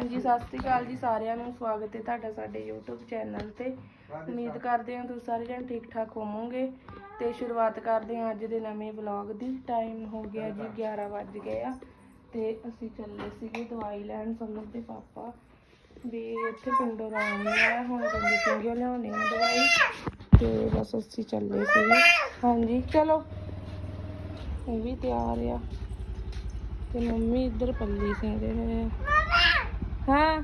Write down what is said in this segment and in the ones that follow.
ਹਾਂਜੀ, ਸਤਿ ਸ੍ਰੀ ਅਕਾਲ ਜੀ ਸਾਰਿਆਂ ਨੂੰ। ਸਵਾਗਤ ਹੈ ਤੁਹਾਡਾ ਸਾਡੇ YouTube ਚੈਨਲ ਤੇ। ਉਮੀਦ ਕਰਦੇ ਹਾਂ ਤੁਸੀਂ ਸਾਰੇ ਜਣ ਠੀਕ ਠਾਕ ਹੋਵੋਗੇ ਤੇ ਸ਼ੁਰੂਆਤ ਕਰਦੇ ਹਾਂ ਅੱਜ ਦੇ ਨਵੇਂ ਵਲੌਗ ਦੀ। ਟਾਈਮ ਹੋ ਗਿਆ ਜੀ 11 ਵੱਜ ਗਏ ਆ ਤੇ ਅਸੀਂ ਚੱਲੇ ਸੀਗੇ ਦਵਾਈ ਲੈਣ ਸਮਰ ਦੇ ਪਾਪਾ। ਵੀ ਇੱਥੇ ਪਿੰਡੋਂ ਆਉਣੀ ਆ, ਹੁਣ ਕਹਿੰਦੇ ਸਿੰਘਿਓ ਲਿਆਉਣੀ ਆ ਦਵਾਈ। ਤੇ ਬਸ ਅਸੀਂ ਚੱਲੇ ਸੀਗੇ। ਹਾਂਜੀ, ਚਲੋ। ਇਹ ਵੀ ਤਿਆਰ ਆ। ਤੇ ਮੰਮੀ ਇੱਧਰ ਪੱਲੀ ਸਿੰਗੇ ਹੋਏ ਹਾਂ?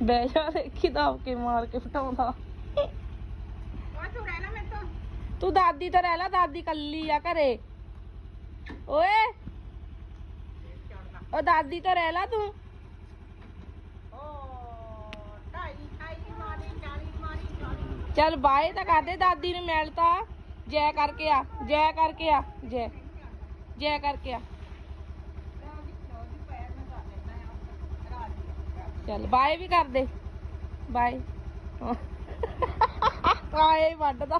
ਬਹਿ ਜਾ ਦੇਖੀ ਦਬ ਕੇ ਮਾਰ ਕੇ ਫਟਾਉਂਦਾ। ਤੂੰ ਦਾਦੀ ਤਾਂ ਰਹਿ ਲਾ ਦਾਦੀ ਕੱਲੀ ਆ ਘਰੇ। ਓਏ! ਉਹ ਦਾਦੀ ਤਾਂ ਰਹਿ ਲਾ ਤੂੰ। ਚੱਲ ਬਾਏ ਤਾਂ ਕਰਦੇ ਦਾਦੀ ਨੂੰ ਮਿਲ ਤਾਂ ਜੈ ਕਰਕੇ ਆ ਜੈ ਕਰਕੇ ਆ ਜੈ। ਜੈ ਕਰਕੇ ਆ। ਚੱਲ ਬਾਏ ਵੀ ਕਰ ਦੇ। ਬਾਏ ਆਏ ਵੱਢਦਾ।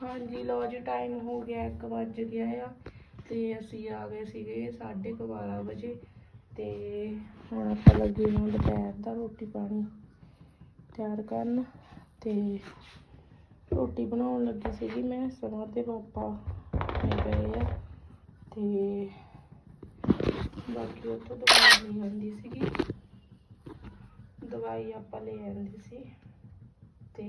ਹਾਂਜੀ ਲੋ ਜੀ ਟਾਈਮ ਹੋ ਗਿਆ 1 ਵੱਜ ਗਿਆ ਆ ਤੇ ਅਸੀਂ ਆ ਗਏ ਸੀਗੇ 12:30 ਵਜੇ ਤੇ ਹੁਣ ਆਪਾਂ ਲੱਗੇ ਹਾਂ ਦੁਪਹਿਰ ਦਾ ਰੋਟੀ ਪਾਣੀ ਤਿਆਰ ਕਰਨ ਤੇ ਰੋਟੀ ਬਣਾਉਣ ਲੱਗੀ ਸੀਗੀ ਮੈਂ ਸਮਾਂ ਤੇ ਪਾਪਾ ਗਏ ਆ ਤੇ ਬਾਕੀ ਉੱਥੋਂ ਦਵਾਈ ਲਈ ਆਂਦੀ ਸੀਗੀ। ਦਵਾਈ ਆਪਾਂ ਲੈ ਆਂਦੀ ਸੀ ਤੇ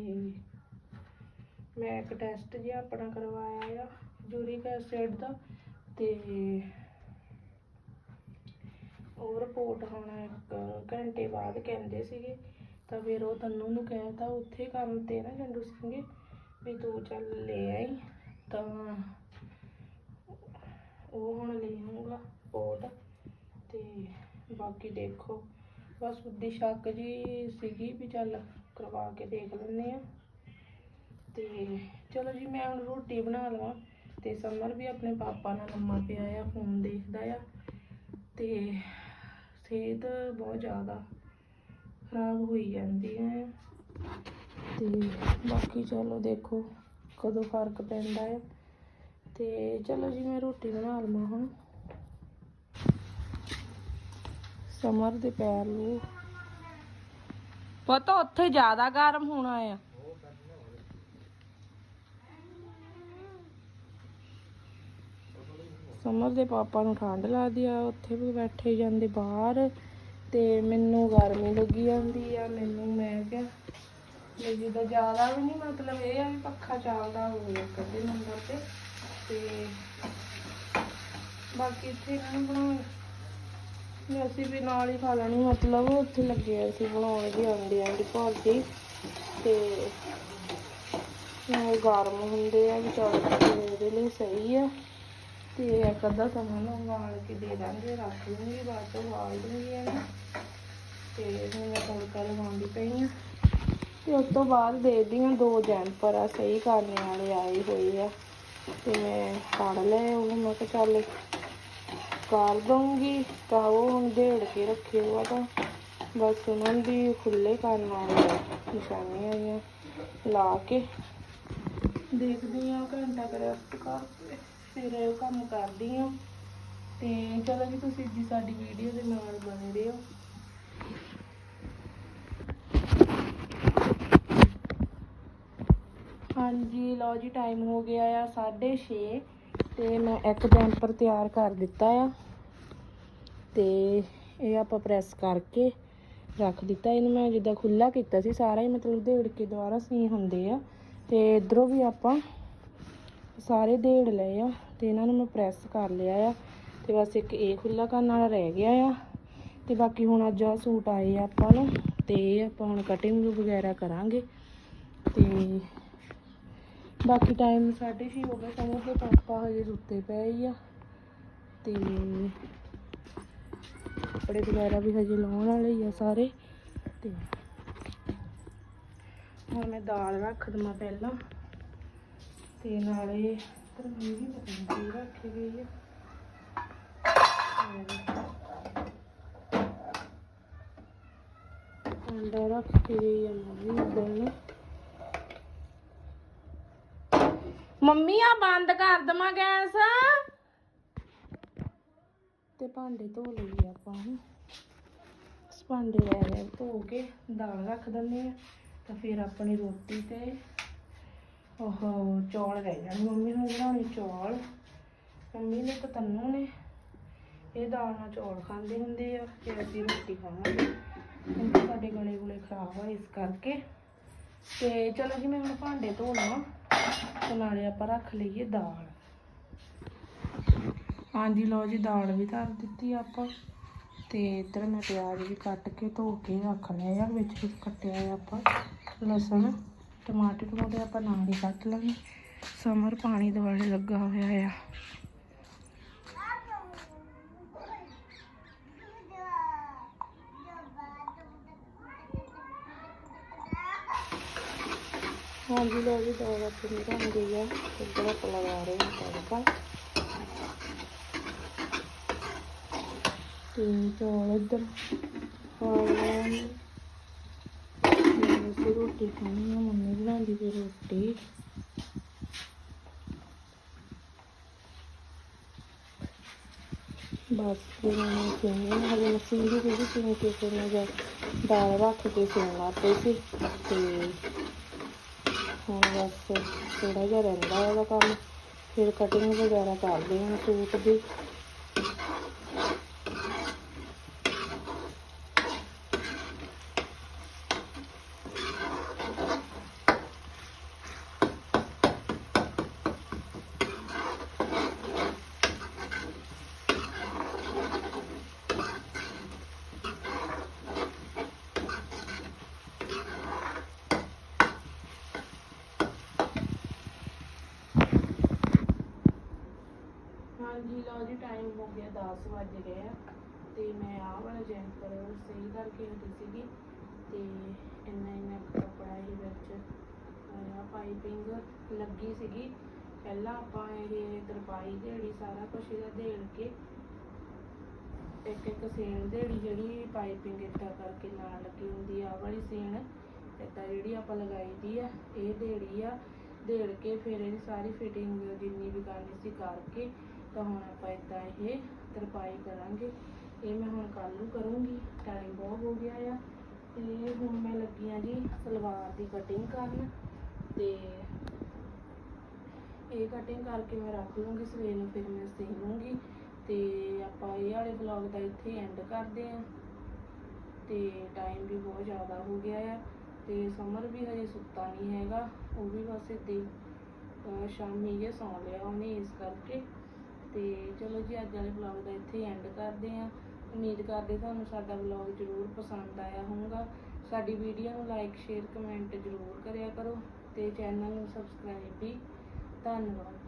ਮੈਂ ਇੱਕ ਟੈਸਟ ਜਿਹਾ ਆਪਣਾ ਕਰਵਾਇਆ ਆ, ਯੂਰਿਕ ਐਸਿਡ ਦਾ ਤੇ ਉਹ ਰਿਪੋਰਟ ਹੋਣਾ ਇੱਕ ਘੰਟੇ ਬਾਅਦ ਕਹਿੰਦੇ ਸੀਗੇ, ਤਾਂ ਫਿਰ ਉਹ ਤੰਨੂ ਨੂੰ ਕਹਿਤਾ, ਉੱਥੇ ਕੰਮ ਤੇ ਨਾ ਜੰਡੂ ਸਿੰਘੇ, ਵੀ ਤੂੰ ਚੱਲ ਲੈ ਆਈ। ਤਾਂ ਉਹ ਹੁਣ ਲੈ ਆਊਗਾ ਰਿਪੋਰਟ ਤੇ ਬਾਕੀ ਦੇਖੋ। ਬਸ ਬੁੱਧੀ ਸ਼ੱਕ ਜੀ ਸੀਗੀ ਵੀ ਚੱਲ ਕਰਵਾ ਕੇ ਦੇਖ ਲੈਂਦੇ ਆ। ਤੇ ਚਲੋ ਜੀ, ਮੈਂ ਹੁਣ ਰੋਟੀ ਬਣਾ ਲਵਾਂ ਤੇ ਸਮਰ ਵੀ ਆਪਣੇ ਪਾਪਾ ਨਾਲ ਲੰਮਾ ਪਿਆ ਆ ਫੋਨ ਦੇਖਦਾ ਆ ਤੇ ਸਿਹਤ ਬਹੁਤ ਜ਼ਿਆਦਾ ਖਰਾਬ ਹੋਈ ਜਾਂਦੀ ਹੈ। ਤੇ ਬਾਕੀ ਚਲੋ ਦੇਖੋ ਕਦੋਂ ਫ਼ਰਕ ਪੈਂਦਾ ਹੈ ਤੇ ਚਲੋ ਜੀ, ਮੈਂ ਰੋਟੀ ਬਣਾ ਲਵਾਂ ਹੁਣ। ਸਮਰ ਦੇ ਪੈਰ ਨੂੰ। ਪਤਾ ਉੱਥੇ ਜ਼ਿਆਦਾ ਗਰਮ ਹੋਣਾ ਆ। ਸਮਰ ਦੇ ਪਾਪਾ ਨੂੰ ਠੰਡ ਲੱਗਦੀ ਆ, ਉੱਥੇ ਵੀ ਬੈਠੇ ਜਾਂਦੇ ਬਾਹਰ ਤੇ ਮੈਨੂੰ ਗਰਮੀ ਲੱਗੀ ਜਾਂਦੀ ਆ, ਮੈਨੂੰ ਮੈਂ ਕਿਹਾ ਵੀ ਜਿੱਦਾਂ ਜ਼ਿਆਦਾ ਵੀ ਨਹੀਂ ਮਤਲਬ ਇਹ ਆ ਵੀ ਪੱਖਾ ਚੱਲਦਾ ਹੋਵੇ ਕਦੇ ਨੰਬਰ ਤੇ ਤੇ ਬਾਕੀ ਇੱਥੇ ਇਹਨਾਂ ਨੂੰ ਬਣਾਉਣ ਅਸੀਂ ਵੀ ਨਾਲ ਹੀ ਖਾ ਲੈਣੀ, ਮਤਲਬ ਉੱਥੇ ਲੱਗੇ ਅਸੀਂ ਬਣਾਉਣ ਦੀ ਆਂਡੇ ਆਂਡੀ ਭਾਜੀ ਤੇ ਗਰਮ ਹੁੰਦੇ ਆ ਵੀ ਚੱਲ ਇਹਦੇ ਲਈ ਸਹੀ ਆ। ਤੇ ਇੱਕ ਅੱਧਾ ਸਮਾਂ ਨੂੰ ਉਬਾਲ ਕੇ ਦੇ ਦਾਂਗੇ, ਰੱਖ ਲੂੰਗੀ, ਬਾਅਦ ਚੋਂ ਉਬਾਲ ਦੂੰਗੀ ਇਹਨੂੰ। ਤੇ ਹੁਣ ਮੈਂ ਤੜਕਾ ਲਗਾਉਂਦੀ ਪਈ ਆ ਤੇ ਉਸ ਤੋਂ ਬਾਅਦ ਦੇਖਦੀ ਹਾਂ ਦੋ ਜੈਂਪਰ ਆ, ਸਹੀ ਕਰਨ ਵਾਲੇ ਆਏ ਹੋਏ ਆ। ਤੇ ਮੈਂ ਫੜ ਲਏ ਉਹ ਮੈਂ ਕਿਹਾ ਚੱਲ ਕਰ ਦਊਂਗੀ, ਤਾਂ ਉਹ ਹੁਣ ਢੇੜ ਕੇ ਰੱਖੇ ਹੋਆ ਤਾਂ। ਬਸ ਉਹਨਾਂ ਦੀ ਖੁੱਲੇ ਕਰਨ ਵਾਲੇ ਆ ਨਿਸ਼ਾਨੀਆਂ ਆਈਆਂ, ਲਾ ਕੇ। ਦੇਖਦੀ ਹਾਂ ਘੰਟਾ ਕੁ ਰੈਸਟ ਕਰਕੇ ਫਿਰ ਉਹ ਕੰਮ ਕਰਦੀ ਹਾਂ। ਤੇ ਚਲੋ ਜੀ, ਤੁਸੀਂ ਜੀ ਸਾਡੀ ਵੀਡੀਓ ਦੇ ਨਾਲ ਬਣੇ ਰਹੋ। ਹਾਂਜੀ, ਲਓ ਜੀ ਟਾਈਮ ਹੋ ਗਿਆ ਆ 6:30 ਤੇ ਮੈਂ ਇੱਕ ਜੈਂਪਰ ਤਿਆਰ ਕਰ ਦਿੱਤਾ ਆ। ਤੇ ਇਹ ਆਪਾਂ ਪ੍ਰੈਸ ਕਰਕੇ ਰੱਖ ਦਿੱਤਾ। ਇਹਨੂੰ ਮੈਂ ਜਿੱਦਾਂ ਖੁੱਲਾ ਕੀਤਾ ਸੀ, ਸਾਰਾ ਹੀ ਮਤਲਬ ਦੇੜ ਕੇ ਦੁਬਾਰਾ ਸੀ ਹੁੰਦੇ ਆ। ਤੇ ਇਧਰੋਂ ਵੀ ਆਪਾਂ ਸਾਰੇ ਦੇੜ ਲਏ ਆ ਤੇ ਇਹਨਾਂ ਨੂੰ ਮੈਂ ਪ੍ਰੈਸ ਕਰ ਲਿਆ ਆ ਤੇ ਬਸ ਇੱਕ ਇਹ ਖੁੱਲਾ ਕਰਨ ਵਾਲਾ ਰਹਿ ਗਿਆ ਆ ਤੇ ਬਾਕੀ ਹੁਣ ਅੱਜ ਆ ਸੂਟ ਆਏ ਆ ਆਪਾਂ ਨੂੰ ਤੇ ਆਪਾਂ ਹੁਣ ਕਟਿੰਗ ਵਗੈਰਾ ਕਰਾਂਗੇ ਤੇ ਬਾਕੀ ਟਾਈਮ 6:30 ਹੋ ਗਿਆ ਸਮਝ ਤੇ ਪਾਪਾ ਹਜੇ ਸੁੱਤੇ ਪਏ ਹੀ ਆ ਤੇ ਕੱਪੜੇ ਵਗੈਰਾ ਵੀ ਹਜੇ ਲਾਉਣ ਵਾਲੇ ਹੀ ਆ ਸਾਰੇ ਤੇ ਹੁਣ ਮੈਂ ਦਾਲ ਰੱਖ ਦਵਾਂ ਪਹਿਲਾਂ। ਤੇ ਨਾਲੇ ਪਰ ਵੀ ਪਤਾ ਨਹੀਂ ਕੀ ਰੱਖ ਗਈ ਹੈ ਅੰਡਾ ਰੱਖ ਗਈ ਹੈ ਮੰਮੀ ਉੱਧਰ ਮੰਮੀ ਆ ਬੰਦ ਕਰ ਦਵਾਂ ਗੈਸ। ਤੇ ਭਾਂਡੇ ਧੋ ਲਈਏ ਆਪਾਂ ਹੁਣ। ਭਾਂਡੇ ਲੈ ਲੈ ਧੋ ਕੇ ਦਾਲ ਰੱਖ ਦਿੰਦੇ ਆ। ਤਾਂ ਫਿਰ ਆਪਣੀ ਰੋਟੀ ਤੇ ਉਹ ਚੌਲ ਰਹਿ ਜਾਣ ਮੰਮੀ ਨੂੰ ਬਣਾਉਣੇ ਚੌਲ। ਮੰਮੀ ਨੇ ਤੇ ਤੰਨੂ ਨੇ। ਇਹ ਦਾਲ ਨਾਲ ਚੌਲ ਖਾਂਦੇ ਹੁੰਦੇ ਆ ਤੇ ਅਸੀਂ ਰੋਟੀ ਖਾਵਾਂਗੇ। ਕਿਉਂਕਿ ਸਾਡੇ ਗਲੇ ਗੁਲੇ ਖਰਾਬ ਆ ਇਸ ਕਰਕੇ। ਤੇ ਚਲੋ ਜੀ, ਮੈਂ ਹੁਣ ਭਾਂਡੇ ਧੋ ਲਵਾਂ ਤੇ ਨਾਲੇ ਆਪਾਂ ਰੱਖ ਲਈਏ ਦਾਲ। ਹਾਂਜੀ, ਲਓ ਜੀ, ਦਾਲ ਵੀ ਧਰ ਦਿੱਤੀ ਆਪਾਂ। ਤੇ ਇੱਧਰ ਮੈਂ ਪਿਆਜ਼ ਵੀ ਕੱਟ ਕੇ ਧੋ ਕੇ ਰੱਖ ਲਿਆ ਆ ਵਿੱਚ ਵਿੱਚ ਕੱਟਿਆ ਆ ਆਪਾਂ ਲਸਣ। ਟਮਾਟਰ ਟਮਾਟਰ ਆਪਾਂ ਨਾਲ ਹੀ ਕੱਟ ਲਾਂਗੇ। ਸਮਰ ਪਾਣੀ ਦੁਆਲੇ ਲੱਗਾ ਹੋਇਆ ਆ। ਹਾਂਜੀ, ਲਓ ਜੀ, ਦਾਲ ਆਪਣੀ ਬਣ ਗਈ ਆ। ਇੱਧਰ ਆਪਾਂ ਲਗਾ ਰਹੇ ਹਾਂ ਤੜਕਾ। ਤੇ ਚੌਲ ਇੱਧਰ ਪਾ ਰੋਟੀ ਖਾਣੀ ਆ, ਮੰਮੀ ਬਣਾਉਂਦੀ ਪਈ ਰੋਟੀ। ਬਸ ਫਿਰ ਮੈਂ ਕਿਹਾ ਮਸ਼ੀਨ ਦੀ ਜਿਹੜੀ ਸੀ ਕਿ ਫਿਰ ਮੈਂ ਦਾਲ ਰੱਖ ਕੇ ਸੌਣ ਲੱਗ ਪਈ ਸੀ, ਤੇ ਹੁਣ ਬਸ ਥੋੜਾ ਜਿਹਾ ਰਹਿੰਦਾ ਉਹਦਾ ਕੰਮ, ਫਿਰ ਕਟਿੰਗ ਵਗੈਰਾ ਕਰਦੇ ਹਾਂ ਸੂਟ ਦੀ ਹਾਂਜੀ ਲਓ ਜੀ ਟਾਈਮ ਹੋ ਗਿਆ 10 ਵੱਜ ਗਏ ਆ ਤੇ ਮੈਂ ਆਹ ਵਾਲਾ ਜੈਂਪਰ ਸਹੀ ਕਰਕੇ ਹਟੀ ਸੀਗੀ ਤੇ ਇੰਨਾ ਇੰਨਾ ਕੱਪੜਾ ਇਹ ਵਿੱਚ ਆਇਆ ਪਾਈਪਿੰਗ ਲੱਗੀ ਸੀਗੀ। ਪਹਿਲਾਂ ਆਪਾਂ ਇਹ ਤਰਪਾਈ ਦੇੜੀ ਸਾਰਾ ਕੁਝ ਇਹਦਾ ਦੇਣ ਕੇ ਇੱਕ ਇੱਕ ਸੇਣ ਦੇੜੀ ਜਿਹੜੀ ਪਾਈਪਿੰਗ ਇੱਦਾਂ ਕਰਕੇ ਨਾਲ ਲੱਗੀ ਹੁੰਦੀ ਆ, ਆਹ ਵਾਲੀ ਸੀਣ ਏਦਾਂ ਜਿਹੜੀ ਆਪਾਂ ਲਗਾਈ ਦੀ ਆ, ਇਹ ਦੇੜੀ ਆ ਦੇੜ ਕੇ ਫਿਰ ਇਹਦੀ ਸਾਰੀ ਫਿਟਿੰਗ ਜਿੰਨੀ ਵੀ ਕਰਨੀ ਸੀ ਕਰਕੇ ਤਾਂ ਹੁਣ ਆਪਾਂ ਇਦਾਂ ਇਹ ਤਰਪਾਈ ਕਰਾਂਗੇ। ਇਹ ਮੈਂ ਹੁਣ ਕੱਲ ਨੂੰ ਕਰੂੰਗੀ ਟਾਈਮ ਬਹੁਤ ਹੋ ਗਿਆ ਆ। ਤੇ ਹੁਣ ਮੈਂ ਲੱਗੀ ਆ ਜੀ ਸਲਵਾਰ ਦੀ ਕਟਿੰਗ ਕਰਨ ਤੇ ਇਹ ਕਟਿੰਗ ਕਰਕੇ ਮੈਂ ਰੱਖ ਲੂੰਗੀ ਸਵੇਰ ਨੂੰ, ਫਿਰ ਮੈਂ ਸੀ ਲੂੰਗੀ। ਤੇ ਆਪਾਂ ਇਹ ਵਾਲੇ ਵਲੌਗ ਦਾ ਇੱਥੇ ਐਂਡ ਕਰਦੇ ਆ। ਤੇ ਟਾਈਮ ਵੀ ਬਹੁਤ ਜ਼ਿਆਦਾ ਹੋ ਗਿਆ ਆ। ਤੇ ਸਮਰ ਵੀ ਹਜੇ ਸੁੱਤਾ ਨਹੀਂ ਹੈਗਾ, ਉਹ ਵੀ ਬਸ ਏਦਾਂ ਹੀ ਸ਼ਾਮੀ ਜੇ ਸੌਂ ਲਿਆ ਉਹਨੇ ਇਸ ਕਰਕੇ। ਤੇ ਚਲੋ ਜੀ, ਅੱਜ ਵਾਲੇ ਵਲੌਗ ਦਾ ਇੱਥੇ ਐਂਡ ਕਰਦੇ ਆ ਉਮੀਦ ਕਰਦੇ ਤੁਹਾਨੂੰ ਸਾਡਾ ਵਲੌਗ ਜ਼ਰੂਰ ਪਸੰਦ ਆਇਆ ਹੋਊਗਾ। ਸਾਡੀ ਵੀਡੀਓ ਨੂੰ ਲਾਈਕ ਸ਼ੇਅਰ ਕਮੈਂਟ ਜ਼ਰੂਰ ਕਰਿਆ ਕਰੋ ਤੇ ਚੈਨਲ ਨੂੰ ਸਬਸਕ੍ਰਾਈਬ ਵੀ। ਧੰਨਵਾਦ।